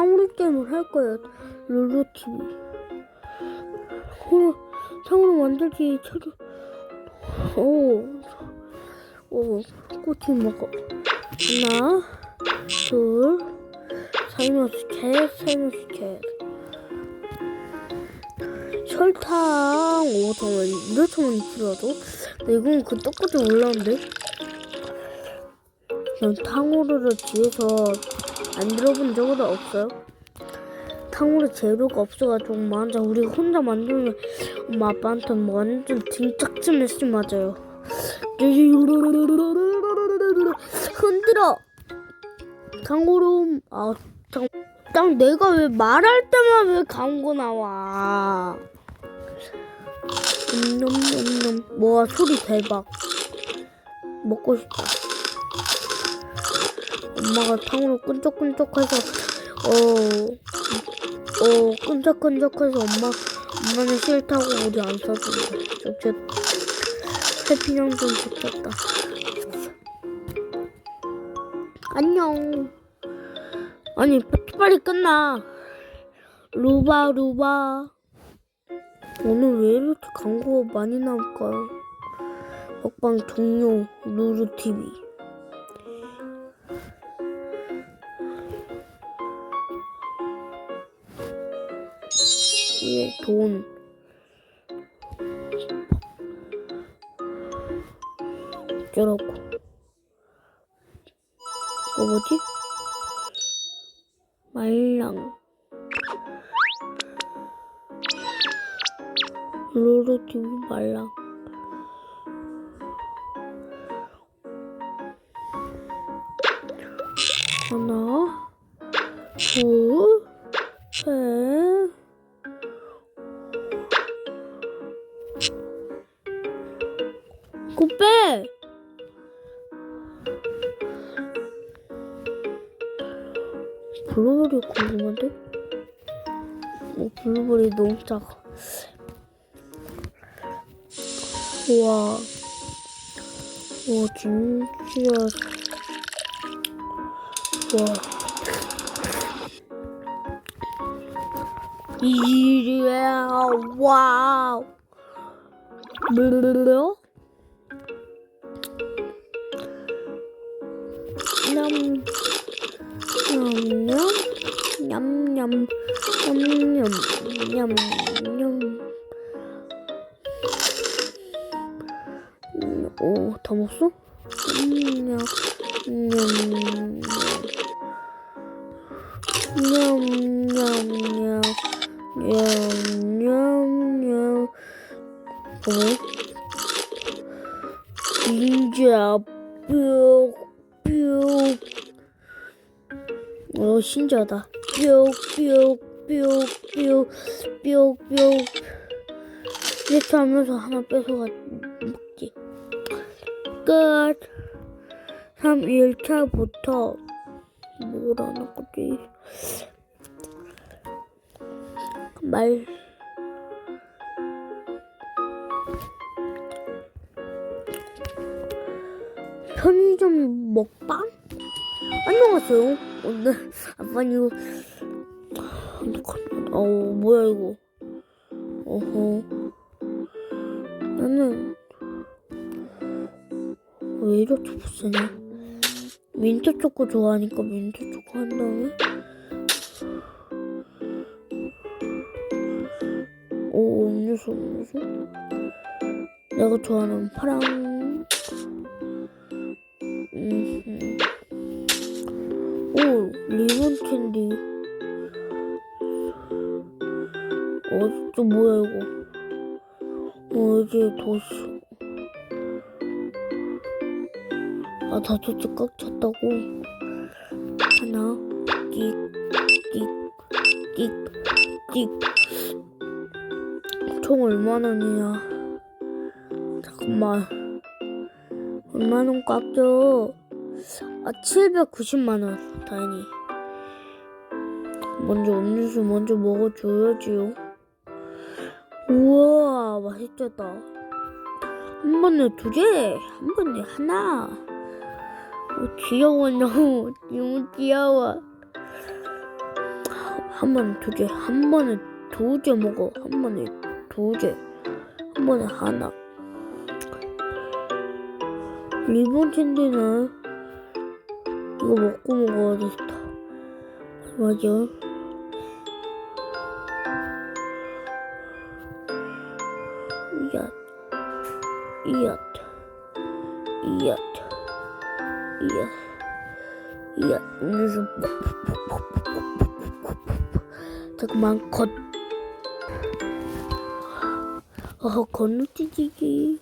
탕후루 게임을 할 거예요. 룰루TV. 탕후루, 탕후루 만들기 찾아. 오, 오, 꼬치 먹어. 하나, 둘, 사이머스 캣, 사이머스 캣. 설탕 5천원, 2천원 필요하죠? 근데 이건 그 떡볶이 올라온데? 전 탕후루를 집에서 만들어본 적은 없어요. 탕후루 재료가 없어가지고 만약 우리 혼자 만들면 엄마 아빠한테 뭐 완전 등짝쯤에 쓰 맞아요. 흔들어. 탕후루 아 탕, 딱 내가 왜 말할 때만 왜 광고 나와? 냠냠냠. 와 소리 대박. 먹고 싶다. 엄마가 탕후루 끈적끈적해서 어, 어 끈적끈적해서 엄마 엄마는 싫다고 우리 안 사주고 저 해피냥 좀 좋겠다. 안녕. 아니 빨리 끝나. 루바 루바. 오늘 왜 이렇게 광고가 많이 나올까요? 먹방 종료 루루 TV. 위에 돈. 저러고. 이거 뭐지? 말랑. 루루TV 말랑. 하나, 둘, 어, 블루베리 너무 작아. 우와. 와, 진짜. 와. 이리야, 와우. 블루베리? 냠, 냠 냠, 냠냠, 냠냠, 냠냠. 음, 오, 다 먹었어? 냠냠, 냠냠. 냠냠냠, 냠냠냠. 어? 진짜 뿅, 뿅. 어, 신기하다. 뿅, 뿅, 뿅, 뿅, 뿅, 뿅. 이렇게 하면서 하나 뺏어가 먹지. 끝. 3, 1차부터 뭐라는 거지? 말. 편의점 먹방? 안녕하세요. 오늘 아빠 는 이거 어 뭐야 이거? 어허. 나는 왜 이렇게 못쓰냐? 민트 초코 좋아하니까 민트 초코 한 다음에 오 음료수 음료수 내가 좋아하는 파랑 음. 오 리본 캔디 어, 저 뭐야 이거? 어 이제 도시 아 다섯째 꽉 찼다고? 하나 끽끽끽끽총 얼마나냐? 잠깐만. 얼마나 꽉 줘? 아 790만 원. 다행히. 먼저 음료수 먼저 먹어줘야지요 우와 맛있겠다 한 번에 두 개, 한 번에 하나. 어, 귀여워 너무 너무 귀여워. 한 번에 두 개, 한 번에 두 개 먹어. 한 번에 두 개, 한 번에 하나. 리본 캔디는 이거 먹고 먹어야 되겠다. 맞아. 이앗, 이앗, 이앗, 이앗. 그래서 잠깐만 겉. 어 건너뛰기.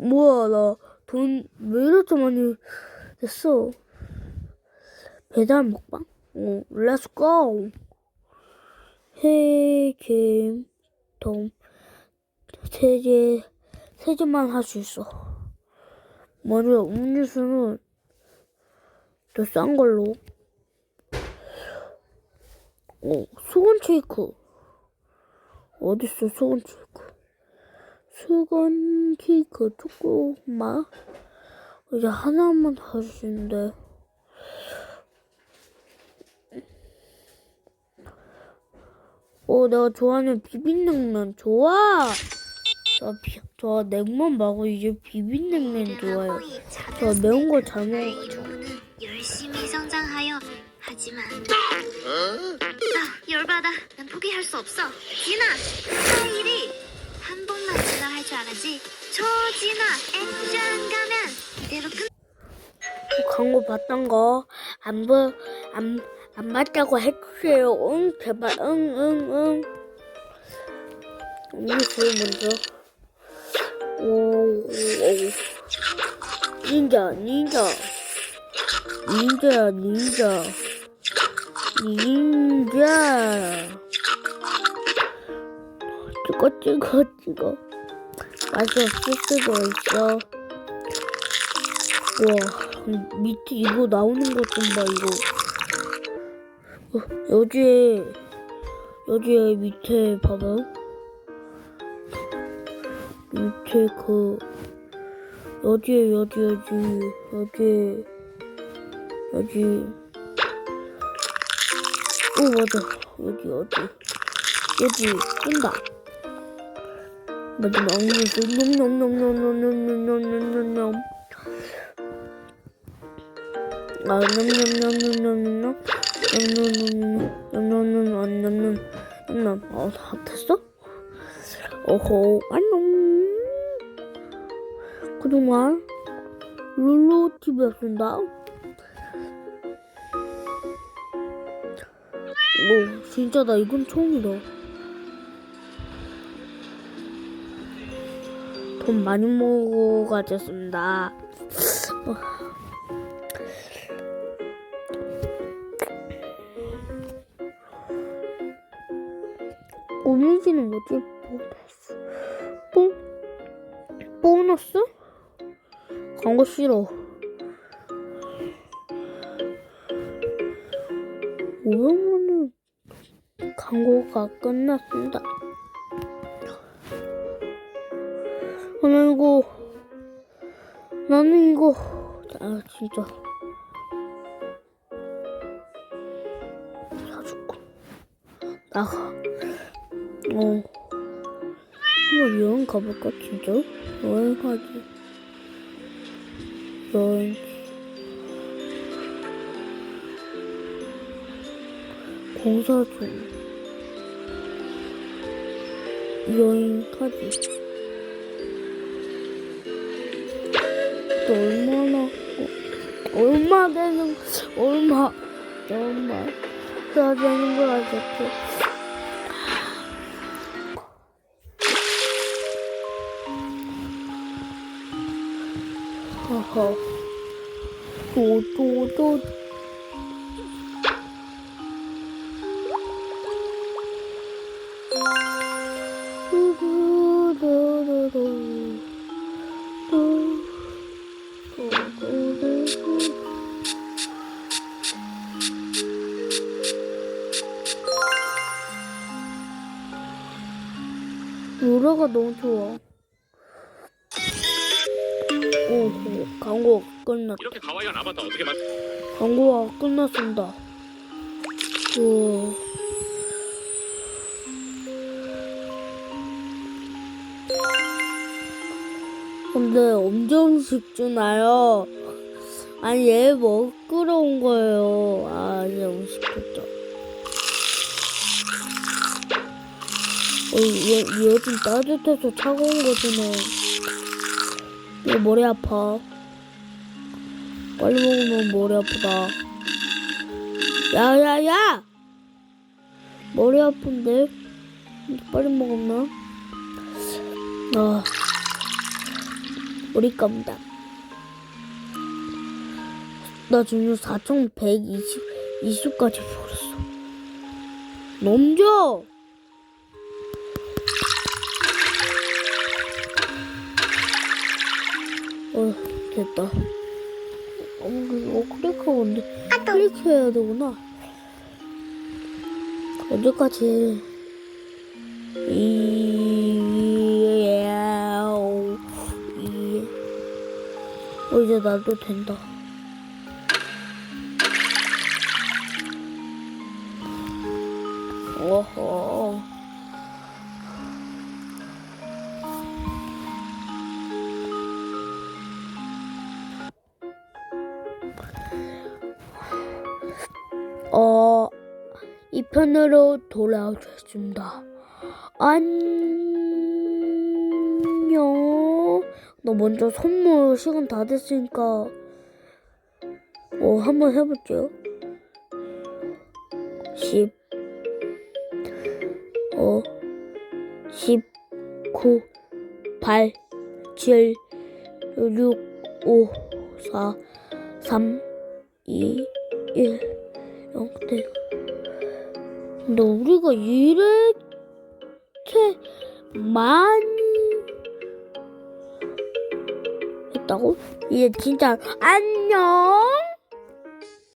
뭐야 나 돈 왜 이렇게 많이 했어? 배달 먹방? 어, 렛츠 고! 해김 돔 세개 세 개만 할 수 있어. 먼저 음료수는 더싼 걸로. 어, 수건 케이크. 어딨어, 수건 케이크. 수건 케이크 초코맛 이제 하나만 더 주시는데 어 내가 좋아하는 비빔냉면 좋아. 저, 비, 저 냉면 말고 이제 비빔냉면 좋아요. 저 매운 거 잘 먹어가지고 조우는 열심히 성장하여. 하지만 아 열받아. 난 포기할 수 없어. 진아 할 일이 한 번만 진아 할 줄 알았지? 초진아 액션 가면 이대로 끝. 광고 봤던 거 안 보, 안, 안 봤다고 해주세요. 응, 제발, 응, 응, 응. 음료수 먼저. 오, 오, 오. 닌자, 닌자. 닌자, 닌자. 닌자. 찍어, 찍어, 찍어. 없을 수도 있어. 와 밑에 이거 나오는 것 좀 봐 이거 어, 여기에 여기에 밑에 봐봐 밑에 그 여기에 여기 여기 여기 여기 오 맞아 여기 여기 여기 끈다 마지막 음료수 놈놈놈놈놈놈놈놈놈놈 아, 냠냠냠냠냠 냠냠냠냠냠냠 냠냠 냠냠 어, 나 아팠어? 어허 안녕 그동안 룰루TV였습니다 오 진짜 나 이건 처음이다 돈 많이 모으고 가졌습니다 오미지는 뭐지? 보너스. 보, 보너스? 광고 싫어. 500원은 광고가 끝났습니다. 나는 이거, 나는 이거, 아, 진짜. 사줄거. 나가. 어. 한번 여행 가볼까, 진짜? 여행 가지. 여행. 공사 중. 여행 가지. 또 얼마나, 어, 얼마 되는, 얼마, 얼마, 다 되는 거야, 대체. 너무 좋아. 오, 오, 광고 끝났. 이렇게 가와이한 아바타 어떻게 만? 광고가 끝났습니다. 그 근데 엄청 쉽잖아요. 아니 얘 먹으러 온 거예요. 아 너무 쉽겠 다. 어, 얘, 얘 좀 따뜻해서 차가운 거잖아. 얘 머리 아파. 빨리 먹으면 머리 아프다. 야 야 야! 머리 아픈데? 빨리 먹었나? 아, 머리 감다. 나 지금 4,120, 20까지 먹었어. 넘겨! 어, 됐다. 어, 이거 클릭하고 있는데. 클릭해야 되구나. 언제까지? 이, 이. 어, 이제 나도 된다. 어, 이 편으로 돌아오겠습니다. 안녕. 너 먼저 선물 시간 다 됐으니까, 어, 한번 해볼게요. 10, 어, 10, 9, 8, 7, 6, 5, 4, 3, 2, 1. 영 대. 근데 우리가 이렇게 많이 했다고? 이제 진짜 안녕.